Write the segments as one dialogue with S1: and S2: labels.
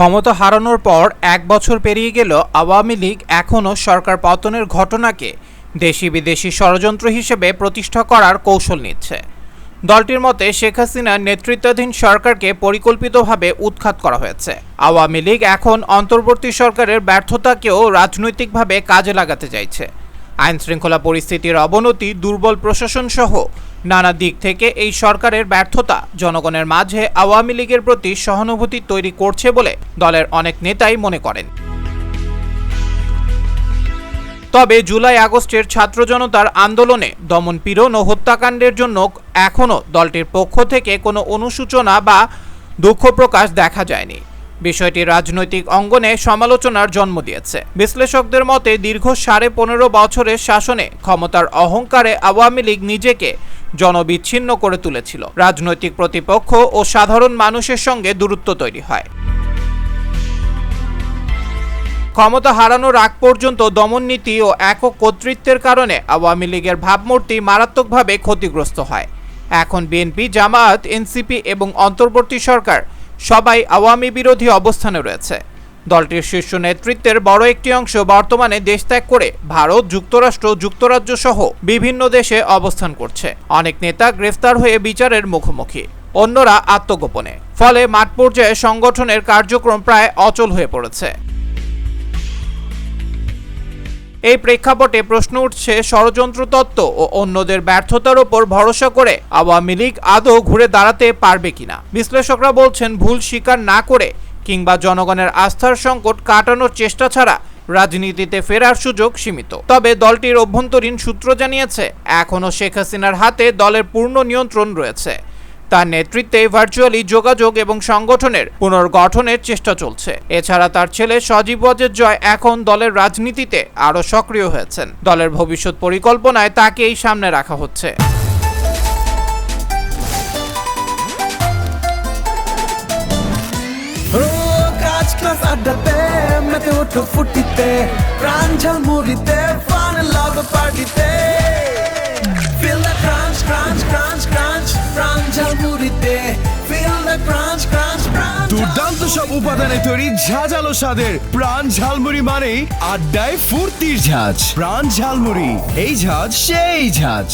S1: ক্ষমতা হারানোর পর এক বছর পেরিয়ে গেল, আওয়ামী লীগ এখনও সরকার পতনের ঘটনাকে দেশি বিদেশি ষড়যন্ত্র হিসেবে প্রতিষ্ঠা করার কৌশল নিচ্ছে। দলটির মতে, শেখ হাসিনার নেতৃত্বাধীন সরকারকে পরিকল্পিতভাবে উৎখাত করা হয়েছে। আওয়ামী লীগ এখন অন্তর্বর্তী সরকারের ব্যর্থতাকেও রাজনৈতিকভাবে কাজে লাগাতে চাইছে। আইন শৃঙ্খলা পরিস্থিতির অবনতি, দুর্বল প্রশাসন সহ নানা দিক থেকে এই সরকারের ব্যর্থতা জনগণের মাঝে আওয়ামী লীগের প্রতি সহানুভূতি তৈরি করছে বলে দলের অনেক নেতাই মনে করেন। তবে জুলাই আগস্টের ছাত্র জনতার আন্দোলনে দমনপীড়ন ও হত্যাকাণ্ডের জন্য এখনও দলটির পক্ষ থেকে কোনো অনুসূচনা বা দুঃখ প্রকাশ দেখা যায়নি। বিষয়টি রাজনৈতিক অঙ্গনে সমালোচনার জন্ম দিয়েছে। বিশ্লেষকদের মতে দীর্ঘ সাড়ে পনেরো বছরের শাসনে ক্ষমতার অহংকারে আওয়ামী লীগ নিজেকে জনবিচ্ছিন্ন করে তুলেছিল। রাজনৈতিক প্রতিপক্ষ ও সাধারণ মানুষের সঙ্গে দূরত্ব তৈরি হয়। ক্ষমতা হারানোর আগ পর্যন্ত দমননীতি ও একক কর্তৃত্বের কারণে আওয়ামী লীগের ভাবমূর্তি মারাত্মকভাবে ক্ষতিগ্রস্ত হয়। এখন বিএনপি, জামায়াত, এনসিপি এবং অন্তর্বর্তী সরকার সবাই আওয়ামী বিরোধী অবস্থানে রয়েছে। দলটির শীর্ষ নেতৃত্বের বড় একটি অংশ বর্তমানে দেশ ত্যাগ করে ভারত, যুক্তরাষ্ট্র, যুক্তরাজ্য সহ বিভিন্ন দেশে অবস্থান করছে। অনেক নেতা গ্রেফতার হয়ে বিচারের মুখোমুখি। অন্যরা আত্মগোপনে। ফলে মাঠ পর্যায়ে সংগঠনের কার্যক্রম প্রায় অচল হয়ে পড়েছে। এই প্রেক্ষাপটে প্রশ্ন উঠছে, ষড়যন্ত্র তত্ত্ব ও অন্যদের ব্যর্থতার ওপর ভরসা করে আওয়ামী লীগ আদৌ ঘুরে দাঁড়াতে পারবে কিনা? বিশ্লেষকরা বলছেন, ভুল স্বীকার না করে কিংবা জনগণের আস্থার সংকট কাটানোর চেষ্টা ছাড়া রাজনীতিতে ফেরার সুযোগ সীমিত। তবে দলটির অভ্যন্তরীণ সূত্র জানিয়েছে, এখনও শেখ হাসিনার হাতে দলের পূর্ণ নিয়ন্ত্রণ রয়েছে। তার নেতৃত্বে ভার্চুয়ালি যোগাযোগ এবং সংগঠনের পুনর্গঠনের চেষ্টা চলছে। এছাড়া তার ছেলে সজীব ওয়াজেদ জয় এখন দলের রাজনীতিতে আরও সক্রিয় হয়েছেন। দলের ভবিষ্যৎ পরিকল্পনায় তাকেই সামনে রাখা হচ্ছে।
S2: ক্লাস আড্ডাতে মেতে ওঠো ফুটিতে, প্রাণ ফান লাভ পার্টিতে প্রাণ
S3: দুর্দান্ত সব উপাদানে তৈরি ঝাঁঝালো স্বাদের প্রাণ ঝালমুড়ি মানেই আড্ডায় ফুর্তির ঝাঁজ। প্রাণ ঝালমুড়ি, এই ঝাঁজ, সেই ঝাঁজ।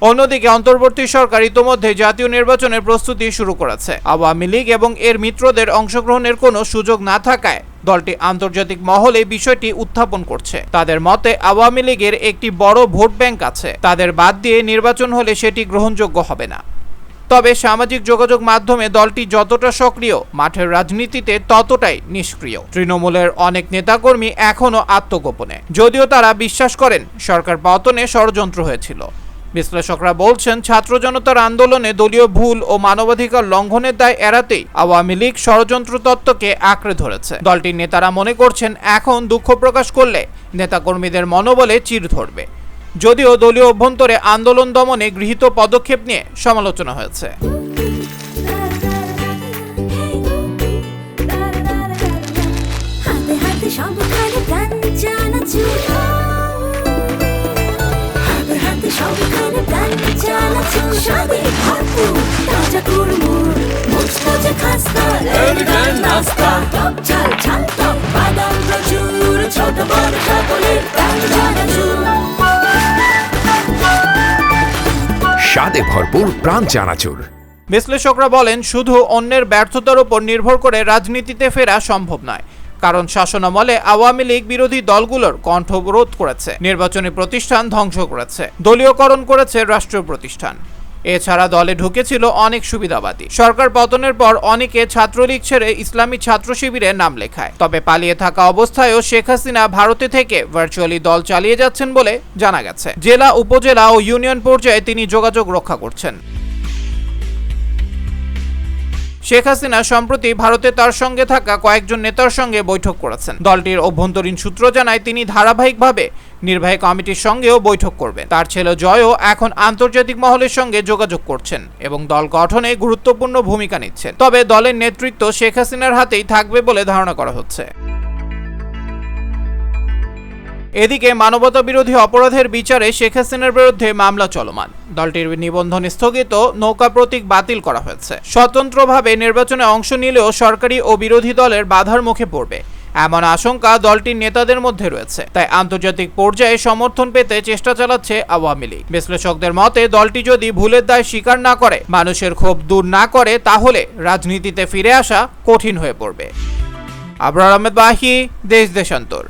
S1: অন্যদিকে অন্তর্বর্তী সরকার ইতোমধ্যে জাতীয় নির্বাচনের প্রস্তুতি শুরু করেছে। আওয়ামী লীগ এবং এর মিত্রদের অংশগ্রহণের কোনো সুযোগ না থাকায় দলটি আন্তর্জাতিক মহলে বিষয়টি উত্থাপন করছে। তাদের মতে, আওয়ামী লীগের একটি বড় ভোট ব্যাংক আছে। তাদের বাদ দিয়ে নির্বাচন হলে সেটি গ্রহণযোগ্য হবে না। তবে সামাজিক যোগাযোগ মাধ্যমে দলটি যতটা সক্রিয়, মাঠের রাজনীতিতে ততটাই নিষ্ক্রিয়। তৃণমূলের অনেক নেতাকর্মী এখনও আত্মগোপনে। যদিও তারা বিশ্বাস করেন, সরকার পতনে ষড়যন্ত্র হয়েছিল। বিশ্লেষকরা বলছেন, ছাত্র জনতার আন্দোলনে দলীয় ভুল ও মানবাধিকার লঙ্ঘনের দায় এড়াতেই আওয়ামী লীগ ষড়যন্ত্র তত্ত্বকে আঁকড়ে ধরেছে। দলটির নেতারা মনে করছেন, এখন দুঃখ প্রকাশ করলে নেতাকর্মীদের মনোবলে চির ধরবে। যদিও দলীয় অভ্যন্তরে আন্দোলন দমনে গৃহীত পদক্ষেপ নিয়ে সমালোচনা হয়েছে।
S4: হাতে মুচমুচে খাস্তা এলিগান নাস্তা টক ঝাল ঝাল টক বাদাম প্রচুর ছোট বড় সকলের প্রাণ
S5: স্বাদে ভরপুর প্রাণ চানাচুর।
S1: বিশ্লেষকরা বলেন শুধু অন্যের ব্যর্থতার উপর নির্ভর করে রাজনীতিতে ফেরা সম্ভব নয় কারণ শাসনামলে আওয়ামী লীগ বিরোধী দলগুলোর কণ্ঠরোধ করেছে নির্বাচনী প্রতিষ্ঠান ধ্বংস করেছে দলীয়করণ করেছে রাষ্ট্রীয় প্রতিষ্ঠান। এছাড়া দলে ঢুকেছিল অনেক সুবিধাবাদী। সরকার পতনের পর অনেকে ছাত্রলীগ ছেড়ে ইসলামী ছাত্র শিবিরে নাম লেখায়। তবে পালিয়ে থাকা অবস্থায়ও শেখ হাসিনা ভারতে থেকে ভার্চুয়ালি দল চালিয়ে যাচ্ছেন বলে জানা গেছে। জেলা, উপজেলা ও ইউনিয়ন পর্যায়ে তিনি যোগাযোগ রক্ষা করছেন। শেখ হাসিনা সম্প্রতি ভারতে তার সঙ্গে থাকা কয়েকজন নেতার সঙ্গে বৈঠক করেছেন। দলটির অভ্যন্তরীণ সূত্র জানায়, তিনি ধারাবাহিকভাবে নির্বাহী কমিটির সঙ্গেও বৈঠক করবেন। তার ছেলে জয়ও এখন আন্তর্জাতিক মহলের সঙ্গে যোগাযোগ করছেন এবং দল গঠনে গুরুত্বপূর্ণ ভূমিকা নিচ্ছেন। তবে দলের নেতৃত্ব শেখ হাসিনার হাতেই থাকবে বলে ধারণা করা হচ্ছে। এদিকে মানবতা বিরোধী অপরাধের বিচারে শেখ হাসিনার বিরুদ্ধে মামলা চলমান। দলটির নিবন্ধন স্থগিত, নৌকা প্রতীক বাতিল করা হয়েছে। স্বতন্ত্রভাবে নির্বাচনে অংশ নিলেও সরকারি ও বিরোধী দলের বাধার মুখে পড়বে। এমন আশঙ্কা দলটির নেতাদের মধ্যে রয়েছে। তাই আন্তর্জাতিক পর্যায়ে সমর্থন পেতে চেষ্টা চালাচ্ছে আওয়ামী লীগ। বিশ্লেষকদের মতে, দলটি যদি ভুলের দায় স্বীকার না করে, মানুষের ক্ষোভ দূর না করে, তাহলে রাজনীতিতে ফিরে আসা কঠিন হয়ে পড়বে। আবরার আহমেদ বাহি, দেশ দেশান্তর।